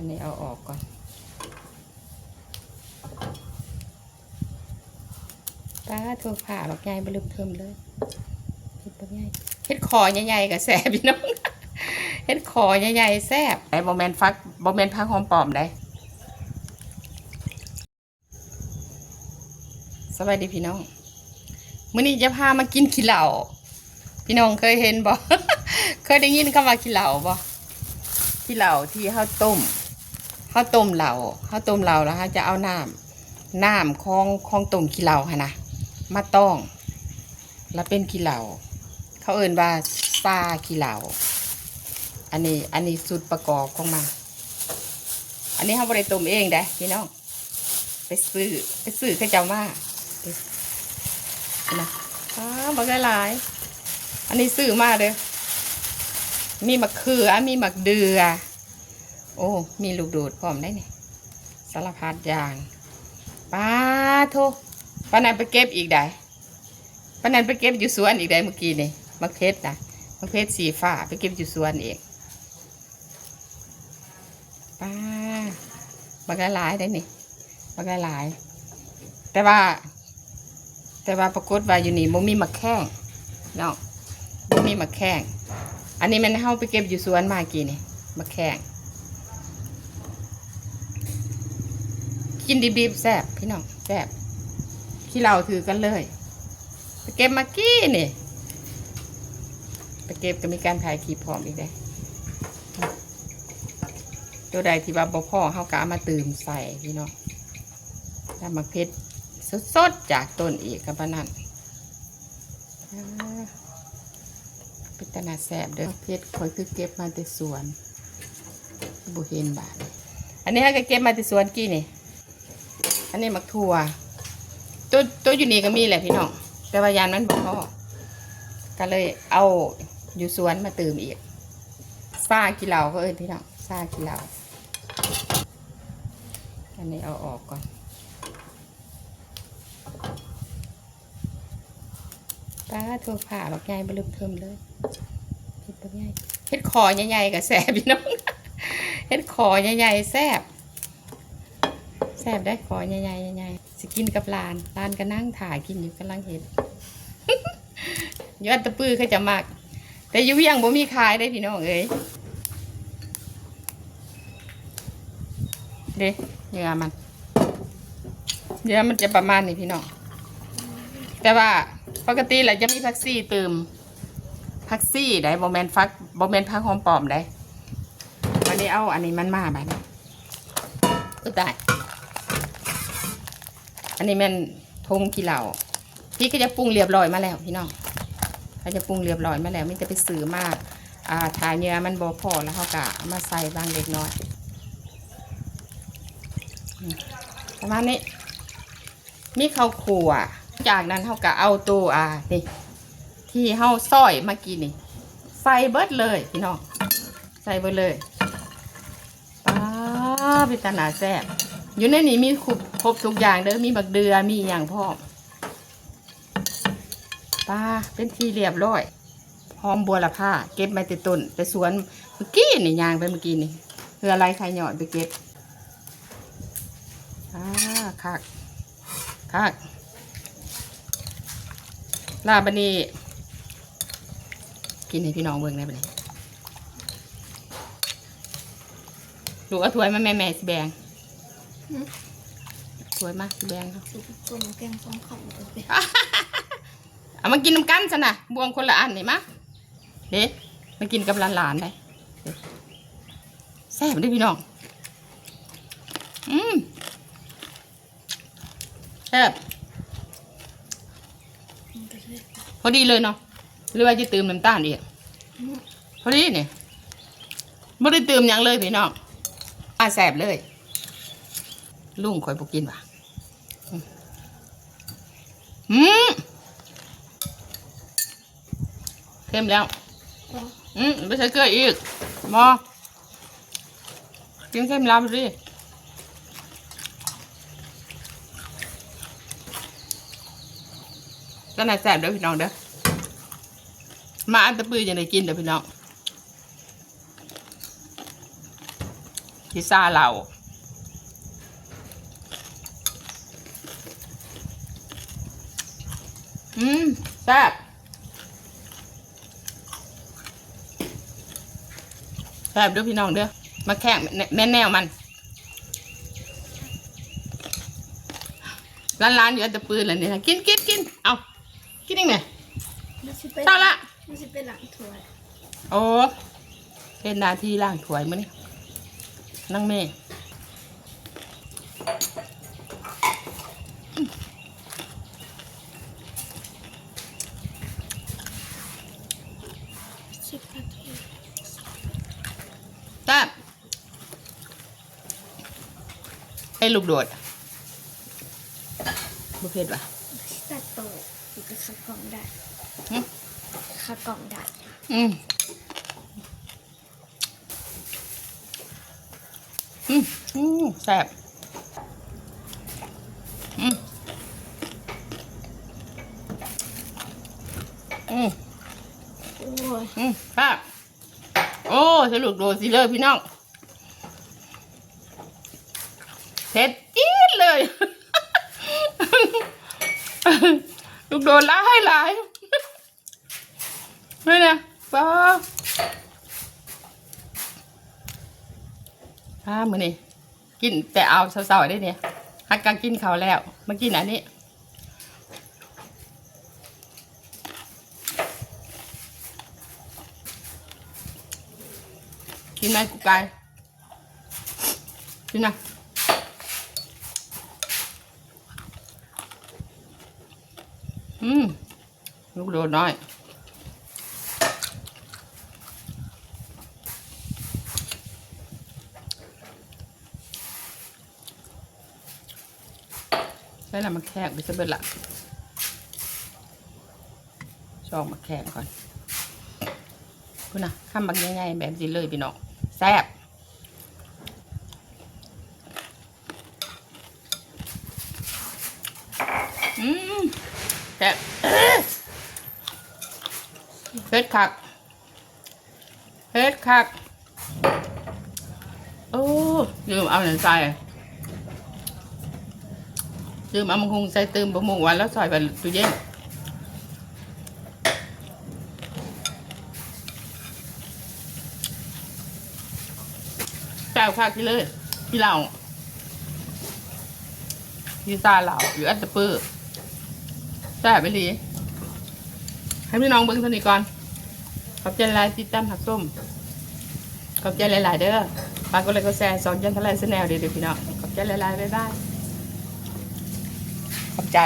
อันนี้เอาออกก่อนป้าโทรผ่าแบบใหญ่บลืมเทิมเลยเฮ็ดแบบใหญ่เฮ็ดคอใหญ่ๆกับแซ่บพี่น้องเฮ็ดคอใหญ่ๆแซ่บไอ้บอแมนฟักบอแมนพักหอมปลอมได้สวัสดีพี่น้องมื้อนี้จะพามากินขี้เหล่า พี่น้องเคยเห็นบ่ เคยได้ยินคำว่าขี้เหล่าบ่ขี้เหล่าที่ข้าวต้ม ข้าวต้มเหล่าข้าวต้มเหล่าแล้วฮะจะเอาน้ำน้ำของของต้มขี้เหล่าค่ะนะมาต้อง แล้วเป็นขี้เหล่าเขาเอ่นว่าซาขี้เหล่าอันนี้อันนี้สูตรประกอบของมันอันนี้เขาบริต้มเองได้พี่น้องไปซื้อไปซื้อเขาเจ้ามานะอ้าวบักหลาย อันนี้ซื้อมาเด้อมีมะเขือมีมะเดือ โอ้ มีลูกโดดพร้อมได้นี่สารพัดอย่างป้าโทป้านันไปเก็บอีกได้ป้านันไปเก็บอยู่สวนอีกได้เมื่อกี้นี่มะเพชรนะมะเพชรสีฟ้าไปเก็บอยู่สวนเองป้าบักหลายได้นี่บักหลาย แต่ว่า แต่ว่าปรากฏว่าอยู่นี่บ่มีมะแข้งเนาะบ่มีมะแข้งอันนี้มันเฮาไปเก็บอยู่สวนมากี่นี่มะแข้ง กินดิบๆแซ่บพี่น้องแซ่บขี้เราถือกันเลยไปเก็บมากี้นี่ไปเก็บก็มีการถ่ายคลิปพร้อมอีกได้ตัวใดที่ว่าบ่พ่อเฮาก็เอามาตื่มใส่พี่น้องแล้วมะเพชรสดๆจากต้นอีกกับปะนั่นอ่าเป็นาแสบเด้อเพชรคอยคือเก็บมาแต่สวนบุเห็นบาทอันนี้ฮะก็เก็บมาแต่สวนกี่นี่ อันนี้มักถั่วตัวตัวอยู่นี่ก็มีแหละพี่น้อง แต่ว่ายานมันบอกพ่อก็เลยเอาอยู่สวนมาเติมอีกซากิเหลาก็เอ้ยพี่น้องซากิเหลาอันนี้เอาออกก่อนป้าโทรผ่าแบบใหญ่บลืมเทิมเลยเฮ็ดแบบใหญ่เฮ็ดคอใหญ่ๆกับแซ่บพี่น้องเฮ็ดคอใหญ่ๆแซ่บ แซ่บได้คอใหญ่ๆใหญ่ๆสิกินกับลานลานก็นั่งถ่ายกินอยู่กำลังเห็ดยอดตะปื้อเขาจะมาก แต่ยุ่เวียงบ่มีขายได้พี่น้องเอ้ยเด้เนื้อมันเนื้อมันจะประมาณนี้พี่น้องแต่ว่าปกติเราจะมีพักซี่เติมพักซี่ได้บอแมนฟักบอแมนพักหอมปลอมได้วันนี้เอาอันนี้มันมาแบบนี้อุยตาย อันนี้แมันทงขี้เหล่าพี่ก็จะปรุงเรียบร้อยมาแล้วพี่น้องเขาจะปรุงเรียบร้อยมาแล้วไม่จะไปซื้อมากอ่าทาเนื้อมันบอพอแล้วเขากะมาใส่บางเล็กน้อยประมาณนี้มีข้าวขั่วจากนั้นเขาก็เอาตัวอ่านี่ที่เขาซอยเมื่อกี้นี่ใส่เบิดเลยพี่น้องใส่เบิดเลยป้าพิจารณาแซ่บ อยู่ในนี้มีครบครบทุกอย่างเด้อมีบักเดือมีอย่างพ่อมป้าเป็นทีเรียบร้อยหอมบัวละผ้าเก็บมาแต่ต้นแต่สวนเมื่อกี้นี่ยางไปเมื่อกี้นี่เพื่ออะไรใครหยอดไปเก็บอ่าคักคักลาบันนี้กินให้พี่น้องเบิ่งได้บันนี้ลูกเอาถ้วยมาแม่แม่สิแบง ถ้วยมาสิแบงครับสุกตัวหนูแกงสองขับเลยเอามากินน้ำกันซะนะบวงคนละอันนี่มะเด็มากินกับหลานๆได้เด้แซ่บเด้อพี่น้อง อืมแซ่บพอดีเลยเนาะหรือว่าจะเติมน้ำตาลอีกพอดีเนี่ยไม่ได้เติมหยังเลยพี่น้องอาแสบเลย ลุงคอยบกินว่ะอืมอืมเค็มแล้ว อืมไม่ใช่เกลืออีกมอกินเค็มแล้วสิก็น่าแสบเด้อพี่น้องเด้อ มาอันตะปือยังได้กินเด้อพี่น้องกิพิซซ่าเรา อืมแซ่บแซ่บเด้วยพี่น้องเด้อมาแข่งแม่แนวมันร้านร้านๆอยู่อันจะปืนเลยเนี่ยกินกินกินเอากินยังไงมันสิเป็นเท่าละมันสิเป็นหลังถ้วยโอ้เป็นหนาที่ล่างถวยมั้นี่นั่งเมย์ สิบนาที แซ่บ ให้ลูกโดดบุฟเฟ่ต์ป่ะตัดโตอยู่กับขากล่องได้หึขากล่องได้อืมอืมอืมแซ่บอืมอืมโอ้ยอืมครับโอ้สรุปโดนสิเลยพี่น้องเผ็ดจี๊ดเลย ลูกโดนร้ายหลายนี่นะป้าถ้ามือนี่กินแต่เอาเสาๆได้เนี่ยฮักกักินเขาแล้วเมากินอันนี้กินไหมกุ๊กไก่กินนะ อืมลูกโดดน้อยใช้ละมาแขกไปซะเบิดละชองมาแขกก่อนคุณนะข้ามบางง่ายๆแบบนี้เลยพี่น้องแซ่บอืม แซ่บเฮ็ดคักเฮ็ดคักโอ้ลืมเอาหนังใส่ลืมเอามังคุงใส่เติมบะหมูวันแล้วใส่ไปตู้เย็นแซ่บคักที่เลยพี่เราพี่ซาเหล่าหรืออัตตะปื้อ แซ่บไปดีให้พี่น้องเบิ้งสนิก่อน ขอบใจหลายติดตามหักส้ม ขอบใจหลาย ๆ เด้อฝากกดไลยก็แชร์สอนยันทะเลสแนวเด้อเด้อพี่น้อง ขอบใจหลาย ๆ บ๊ายบาย ขอบใจ